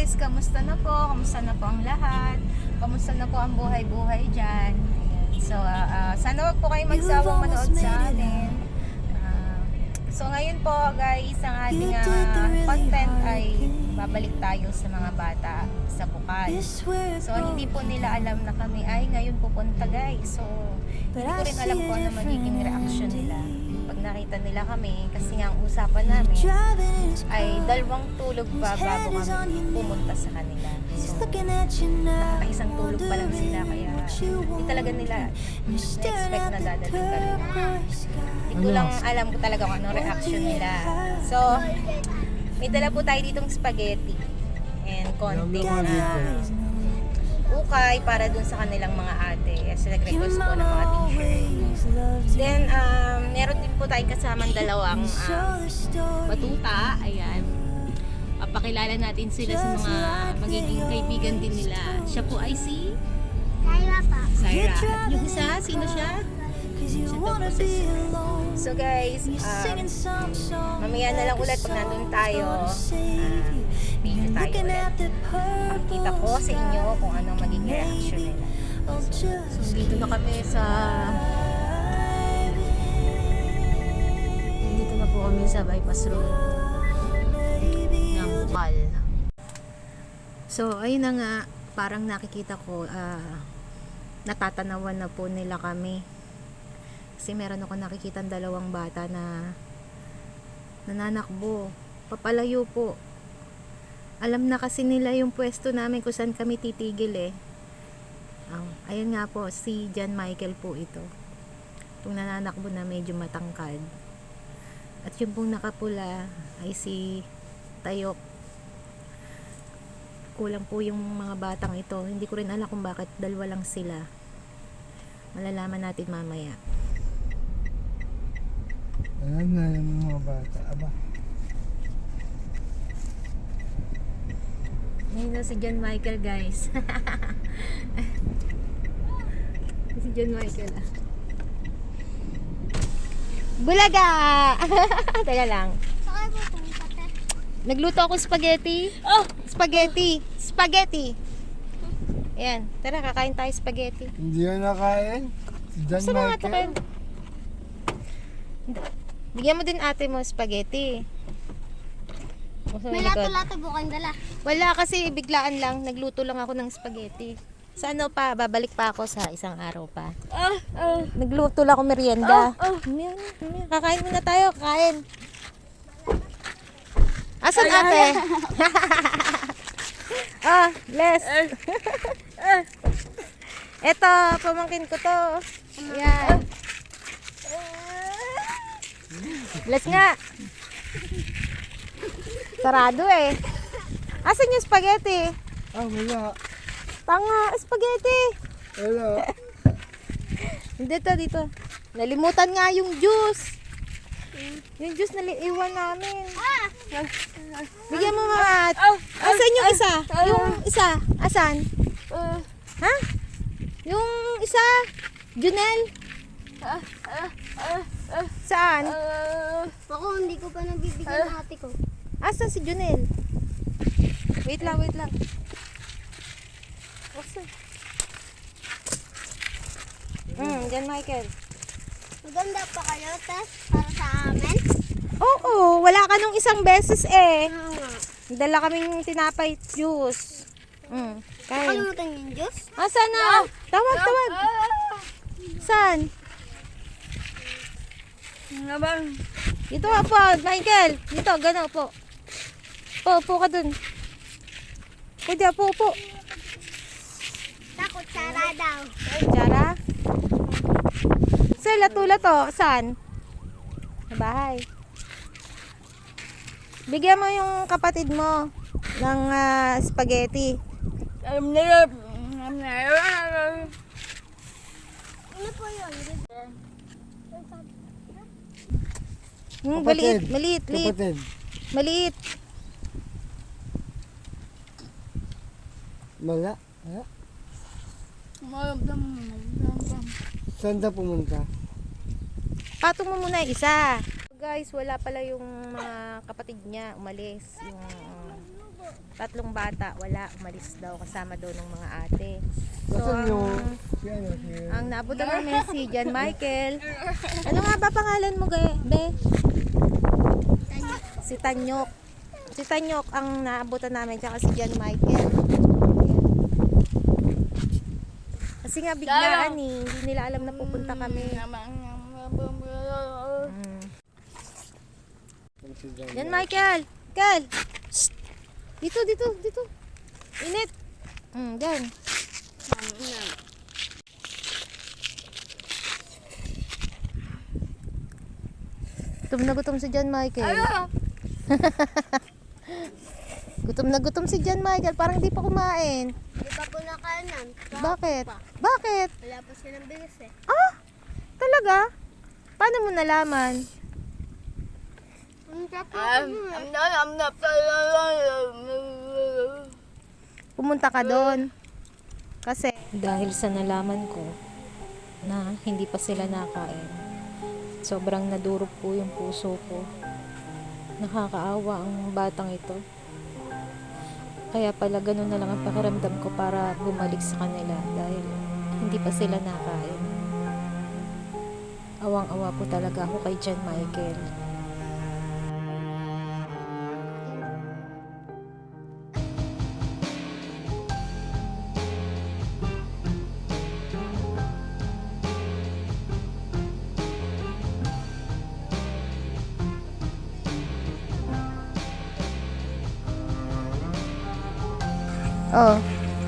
guys, kamusta na po? Kamusta na po ang lahat? Kamusta na po ang buhay-buhay dyan? Ayan. So, ah, ah, sana wag po kayo magsawang manood sa atin. Ah, so, ngayon po guys, ang ating ah, content ay babalik tayo sa mga bata sa bukal. So, hindi po nila alam na kami ay ngayon pupunta guys. So, hindi ko rin alam kung ano magiging reaction nila nakita nila kami kasi nga ang usapan namin ay dalawang tulog pa bago kami pumunta sa kanila. So, isang tulog pa lang sila kaya hindi talaga nila na-expect na dadating kami. Hindi ko lang alam ko talaga kung anong reaction nila. So, may dala po tayo ditong spaghetti and konting uh, ukay para dun sa kanilang mga ate kasi nag-request po ng mga t-shirt. Then, um, meron din po tayong kasamang dalawang um, batuta. Ayan. Papakilala natin sila sa mga magiging kaibigan din nila. Siya po ay si Kaya pa. Syra. At yung isa, sino siya? So guys, um, mamaya na lang ulit pag nandun tayo. ah, video tayo ulit. Pakita ko sa inyo kung anong magiging reaction nila. So, dito na kami sa... Dito na po kami sa bypass road ng Bukal. So, ayun na nga, parang nakikita ko, ah, natatanawan na po nila kami. Kasi meron ako nakikita dalawang bata na nananakbo. Papalayo po. Alam na kasi nila yung pwesto namin kung saan kami titigil eh. Ah, ayun nga po, si John Michael po ito. Itong nananakbo na medyo matangkad. At yung pong nakapula ay si Tayok. Kulang po yung mga batang ito. Hindi ko rin alam kung bakit dalawa lang sila. Malalaman natin mamaya. Alam na yung mga bata. Aba, Ngayon na si John Michael guys. si John Michael ah. Bulaga! Teka lang. Saan kayo pupunta, te? Nagluto ako spaghetti. Oh! Spaghetti! Spaghetti! Ayan. Tara, kakain tayo spaghetti. hindi yun nakain. Si John Gusto na nga ito kayo. Bigyan mo din ate mo spaghetti. Mo May lato-lato bukang dala. Wala kasi biglaan lang. Nagluto lang ako ng spaghetti. Sa ano pa, babalik pa ako sa isang araw pa. Nagluto lang ako merienda. Na, mamaya. Kakain muna tayo, kain. Asan ate? ah, Les. Eto, pamangkin ko to. Yan. Bless nga. Sarado eh. Asan yung spaghetti? Ah, wala. Tanga, spaghetti. Wala. Dito, dito. Nalimutan nga yung juice. Yung juice na iwan namin. Bigyan mo mga... Asan yung isa? Yung isa? Asan? Ha? Yung isa? Junel? Saan? Ako, hindi ko pa nabibigyan ng ate ko. Asan si Junel? Wait lang, wait lang. Asan? Hmm, Jan Michael. Maganda pa kayo, te? Para sa amin? Oo, wala ka nung isang beses eh. Nga. Dala kaming tinapay juice. Mm, kain. Nakalimutan yung juice? Asan na? Tawag, tawag. Saan? Dito ka po, Michael. Dito, gano po. Po, po ka dun. Pwede, po, po. Takot sara daw. Jara? Sir, lato-lato. Saan? Sa bahay. Bigyan mo yung kapatid mo ng ah, spaghetti. Ano po yun? Hmm, maliit, maliit, maliit. Kapatid. Maliit. Wala. Wala. Saan na pumunta? Patong mo muna isa. Guys, wala pala yung mga kapatid niya umalis. Yung tatlong bata, wala, umalis daw kasama daw ng mga ate. So, ang, ang naabutan namin si John Michael. Ano nga ba pangalan mo? Be? Si Tanyok. Si Tanyok ang naabutan namin, tsaka si John Michael. Kasi nga biglaan eh, hindi nila alam na pupunta kami. Mm. John. Michael. Michael. Shh. Dito, dito, dito. Init. Mm, yan. Gutom na gutom si John Michael. gutom na gutom si John Michael. Parang di pa kumain. Di pa po nakanan. Bakit? Bakit? Wala pa silang bilis eh. Ah! Talaga? Paano mo nalaman? Tapo pumunta ka doon. Kasi dahil sa nalaman ko na hindi pa sila nakain, sobrang nadurog po yung puso ko. Nakakaawa ang batang ito. Kaya pala ganun na lang ang pakiramdam ko para bumalik sa kanila dahil hindi pa sila nakain. Awang-awa po talaga ako kay John Michael. Oh.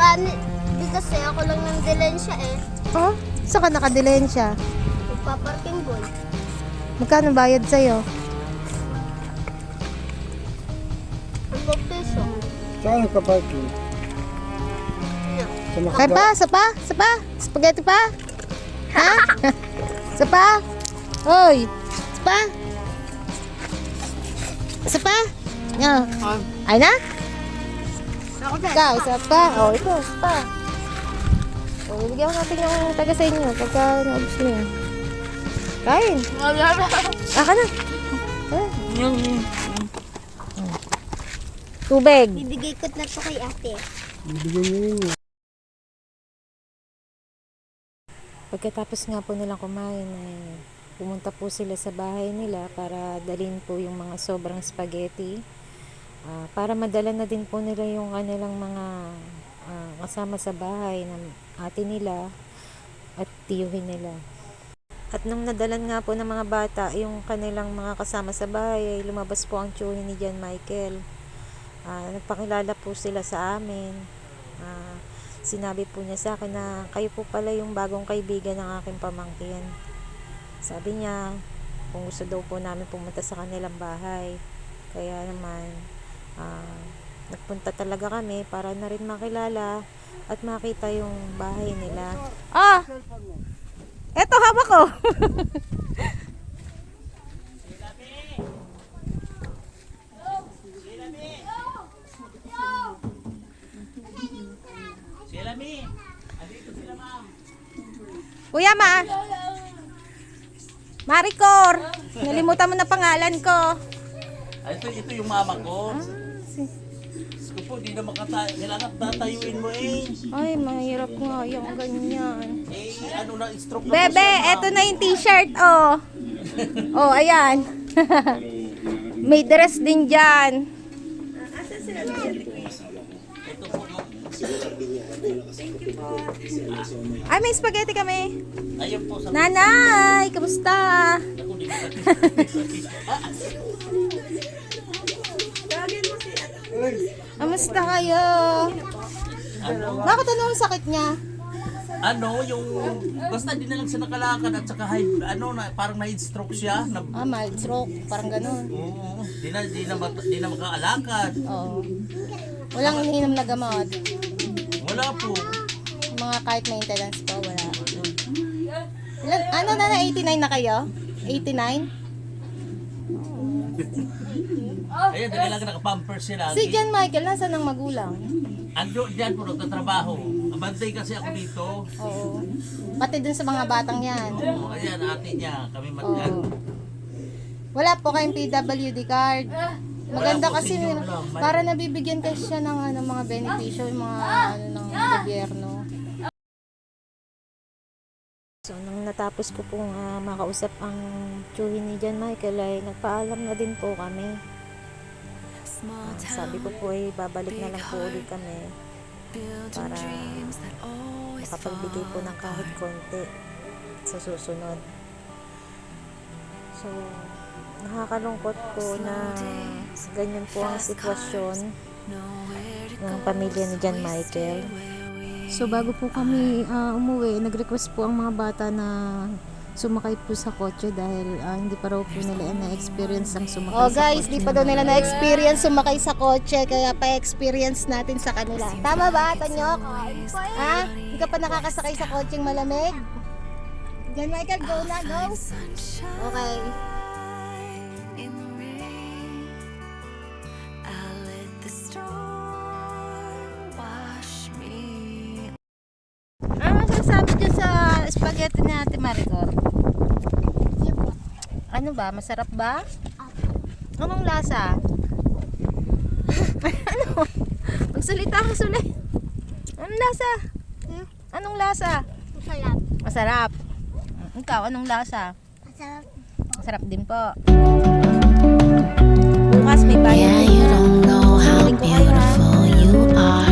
Kani, di kasi ako lang ng dilensya eh. Oh? Saan ka nakadilensya? Magpaparking boy. Magkano bayad sa'yo? Ang peso. Saan ka parking? Sa Kaya Macdo? pa? Sa pa? Sa pa? Spaghetti pa? Ha? sa pa? Hoy! Sa pa? Sa pa? No. Ay na? Ikaw, sa pa? Oh, ito, sa pa. Oh, bigyan natin yung taga sa inyo pagka naubos mo yun. Kain. Ah, ka na. Ah. Tubig. Bibigay ko na to kay ate. Bibigyan mo yun. eh. Pagkatapos nga po nilang kumain, eh, pumunta po sila sa bahay nila para dalhin po yung mga sobrang spaghetti. Ah, para madala na din po nila yung kanilang mga ah, kasama sa bahay ng ate nila at tiyuhin nila. At nung nadalan nga po ng mga bata, yung kanilang mga kasama sa bahay, ay lumabas po ang tiyuhin ni John Michael. Ah, nagpakilala po sila sa amin. Ah, sinabi po niya sa akin na kayo po pala yung bagong kaibigan ng aking pamangkin. Sabi niya, kung gusto daw po namin pumunta sa kanilang bahay. Kaya naman, ah, nagpunta talaga kami para na rin makilala at makita yung bahay nila. Ah! Eto, hawak ko! Kuya Ma! Maricor! Nalimutan mo na pangalan ko. Ito, ito yung mama ko. Ah, si- Diyos ko po, di na makatayo. Kailangan tatayuin mo eh. Ay, mahirap nga yung ganyan. Eh, ano na, stroke na Bebe, po siya, eto na yung t-shirt, oh. oh, ayan. May dress din dyan. Ito po, ma'am. Ay, may spaghetti kami. Ayun po sa... Nanay, kamusta? Ako, di ko Kamusta kayo? Ano? Bakit ano ang sakit niya? Ano, yung... Basta di na lang siya nakalakad at saka high, ano, na, parang na-heat stroke siya. Na, Ah, mild stroke. Parang ganun. oo, di na, di na, mat- di na makaalakad. Oo. Walang ininom na gamot. Wala po. Mga kahit maintenance po, wala. Ilan, ano na na, 89 na kayo? 89? Ayun, di kailangan nakapampers siya lagi. Si John Michael, nasa ng magulang? Ando, diyan po, nagtatrabaho. Abantay kasi ako dito. Oo. Pati dun sa mga batang yan. Oo, ayan, ate niya. Kami Oo. matyan. Wala po kayong PWD card. Maganda Wala po, kasi senior lang. May- para nabibigyan kasi siya ng ano, mga benepisyo, yung mga ano ng gobyerno. So, nung natapos ko pong ah, makausap ang tiyuhin ni John Michael ay nagpaalam na din po kami. Ah, sabi ko po ay babalik na lang po ulit kami para makapagbigay po ng kahit konti sa susunod. So, nakakalungkot po na ganyan po ang sitwasyon ng pamilya ni John Michael. So, bago po kami ah, umuwi, nag-request po ang mga bata na sumakay po sa kotse dahil ah, hindi pa raw po nila na-experience ang sumakay Oh sa guys, kotse. di pa daw nila na-experience sumakay sa kotse, kaya pa-experience natin sa kanila. Tama ba, Tanyok? Ha? Hindi ka pa nakakasakay sa kotseng malamig? John Michael, go na, go. Okay. Ano ba? Masarap ba? Anong lasa? ano? Magsalita ka sulit. Anong lasa? Hmm? Anong lasa? Masarap. Masarap. Ikaw, anong lasa? Masarap. Masarap din po. Bukas may bayan. Yeah, you don't know how beautiful you are.